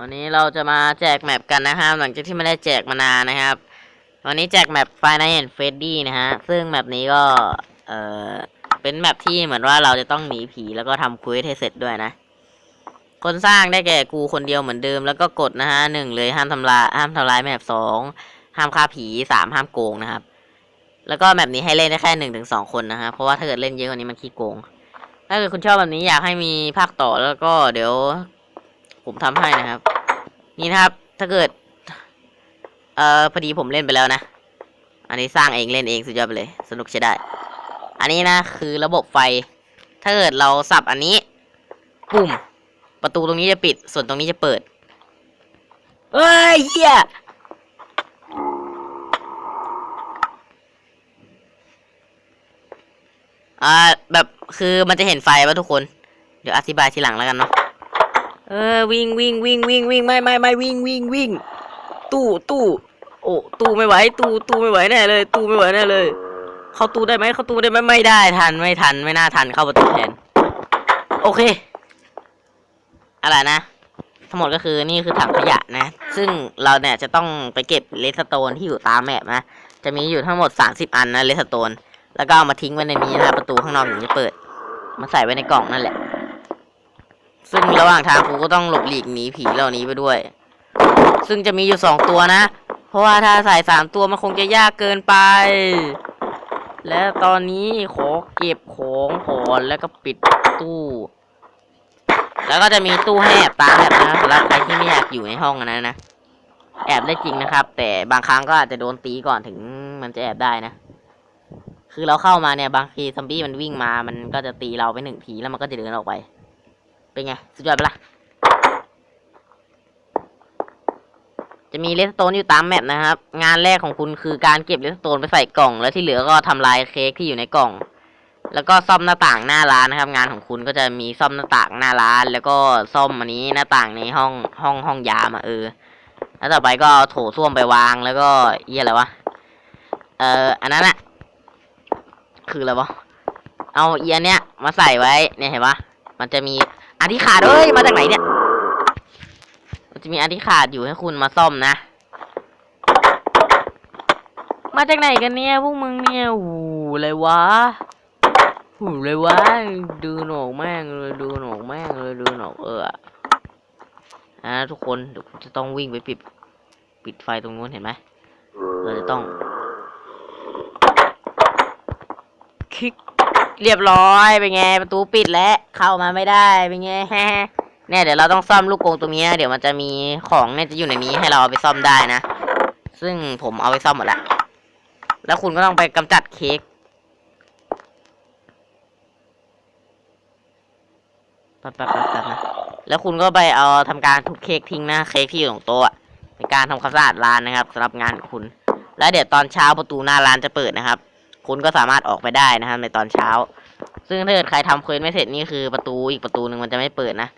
วันนี้เราจะมาแจกแมปกันนะครับหลังจากที่ไม่ได้แจกมานานนะครับ วันนี้แจกแมป Five Nights at Freddy นะฮะซึ่งแมปนี้ก็เออเป็นแมปที่เหมือนว่าเราจะต้องหนีผีแล้วก็ทำคุยให้เสร็จด้วยนะ คนสร้างได้แก่กูคนเดียวเหมือนเดิมแล้วก็กดนะฮะหนึ่งเลยห้ามทำลายห้ามทำลายแมปสองห้ามฆ่าผีสามห้ามโกงนะครับ แล้วก็แมปนี้ให้เล่นได้แค่หนึ่งถึงสองคนนะฮะเพราะว่าถ้าเกิดเล่นเยอะกว่านี้มันขี้โกงถ้าเกิดคุณชอบแบบนี้อยากให้มีภาคต่อแล้วก็เดี๋ยว ผมทำให้นะครับ นี่นะครับ ถ้าเกิด เอ่อพอดีผมเล่นไปแล้วนะ อันนี้สร้างเองเล่นเองสุดยอดไปเลย สนุกใช้ได้ อันนี้นะคือระบบไฟ ถ้าเกิดเราสับอันนี้ ปุ่ม ประตูตรงนี้จะปิด ส่วนตรงนี้จะเปิด เอ้ยเฮียอ่าแบบคือมันจะเห็นไฟป่ะทุกคน เดี๋ยวอธิบายทีหลังแล้วกันเนาะ เออวิ่งวิ่งวิ่งวิ่งวิ่งไม่ไม่ไม่วิ่งวิ่งวิ่งตู้ตู้โอ้ตู้ไม่ไหวตู้ตู้ไม่ไหวแน่เลย ตู้ไม่ไหวแน่เลย เข้าตู้ได้ไหมเข้าตู้ได้ไหมไม่ได้ทันไม่ทันไม่น่าทันเข้าประตูแทนโอเคอะไรนะทั้งหมดก็คือนี่คือถังขยะนะ ซึ่งเราเนี่ยจะต้องไปเก็บเลสโตนที่อยู่ตามแมปนะจะมีอยู่ทั้งหมด 30 อันนะเลสโตนแล้วก็เอามาทิ้งไว้ในนี้นะประตูข้างนอกถึงจะเปิด มาใส่ไว้ในกล่องนั่นแหละ ซึ่งระหว่างทางครูก็ต้องหลบหลีกหนีผีเหล่านี้ไปด้วย ซึ่งจะมีอยู่สองตัวนะ เพราะว่าถ้าใส่สามตัวมันคงจะยากเกินไป และตอนนี้ขอเก็บของก่อนแล้วก็ปิดตู้ แล้วก็จะมีตู้ให้แอบตามแบบนะสำหรับใครที่ไม่อยากอยู่ในห้องนนั้นนะ แอบได้จริงนะครับ แต่บางครั้งก็อาจจะโดนตีก่อนถึงมันจะแอบได้นะคือเราเข้ามาเนี่ยบางทีซอมบี้มันวิ่งมา มันก็จะตีเราไปหนึ่งทีแล้วมันก็จะเดินออกไป เป็นไง สุดยอดไปละจะมีเลสโตนอยู่ตามแมปนะครับ งานแรกของคุณคือการเก็บเลสโตนไปใส่กล่อง แล้วที่เหลือก็ทำลายเค้กที่อยู่ในกล่อง แล้วก็ซ่อมหน้าต่างหน้าร้านนะครับ งานของคุณก็จะมีซ่อมหน้าต่างหน้าร้าน แล้วก็ซ่อมอันนี้หน้าต่างในห้องห้องห้องยามอะเออ แล้วต่อไปก็โถส้วมไปวางแล้วก็เยี่ยอะไรวะ เอ่ออันนั้นอะคืออะไรวะ เอาเอียนเนี้ยมาใส่ไว้เนี่ยเห็นปะมันจะมี อันที่ขาดเอ้ยมาจากไหนเนี่ยมันจะมีอันที่ขาดอยู่ให้คุณมาซ่อมนะ มาจากไหนกันเนี่ยพวกมึงเนี่ยหูอะไรวะหูเลยวะดูหนอกแม่งเลยดูหนอกแม่งเลยดูหนอกเอออะทุกคนเดี๋ยวผมจะต้องวิ่งไปปิด ปิดไฟตรงนู้นเห็นไหมเราจะต้องคลิก เรียบร้อยเป็นไงประตูปิดแล้วเข้ามาไม่ได้เป็นไงเนี่ยเดี๋ยวเราต้องซ่อมลูกกรงตัวนี้เดี๋ยวมันจะมีของเนี่ยจะอยู่ในนี้ให้เราเอาไปซ่อมได้นะ ซึ่งผมเอาไปซ่อมหมดแล้วแล้วคุณก็ต้องไปกำจัดเค้กแป๊บป๊บป๊บแป๊บนะแล้วคุณก็ไปเอาทำการทุบเค้กทิ้งนะเค้กที่อยู่ตรงโต๊ะเป็นการทำความสะอาดร้านนะครับสำหรับงานคุณ แล้วเดี๋ยวตอนเช้าประตูหน้าร้านจะเปิดนะครับ คุณก็สามารถออกไปได้นะครับในตอนเช้า ซึ่งถ้าเกิดใครทำเควสไม่เสร็จนี่คือประตูอีกประตูหนึ่งมันจะไม่เปิดนะ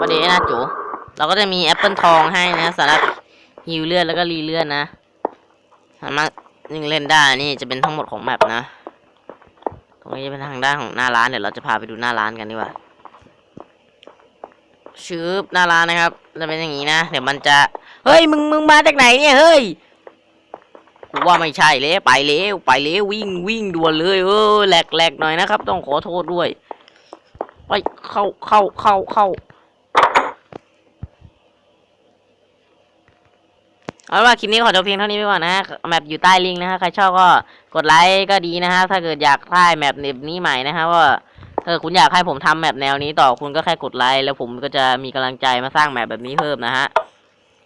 ประเด็นนะจูเราก็จะมีแอปเปิลทองให้นะสำหรับฮิวเลือดแล้วก็รีเลือดนะสามารถยิงเล่นได้นี่จะเป็นทั้งหมดของแมปนะ ตรงนี้จะเป็นทางด้านของหน้าร้านเดี๋ยวเราจะพาไปดูหน้าร้านกันดีกว่าชืบหน้าร้านนะครับจะเป็นอย่างนี้นะ เดี๋ยวมันจะ เฮ้ยมึงมึงมาจากไหนเนี่ยเฮ้ยกูว่าไม่ใช่เลยไปเร็วไปเร็ววิ่งวิ่งด่วนเลยเออแหลกแหลกหน่อยนะครับ ต้องขอโทษด้วย ไปเข้าเข้าเข้าเข้าเอาว่าคลิปนี้ขอจบเพียงเท่านี้ไปก่อนนะฮะแมปอยู่ใต้ลิงก์นะฮะใครชอบก็กดไลค์ก็ดีนะฮะถ้าเกิดอยากได้แมปนี้ใหม่นะฮะว่าเออคุณอยากให้ผมทำแมปแนวนี้ต่อคุณก็แค่กดไลค์แล้วผมก็จะมีกำลังใจมาสร้างแมปแบบนี้เพิ่มนะฮะ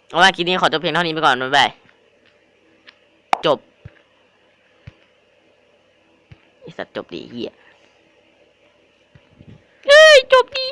เอาว่าคลิปนี้ขอจบเพียงเท่านี้ไปก่อนบ๊ายบายจบไอสัตว์จบดีเฮีย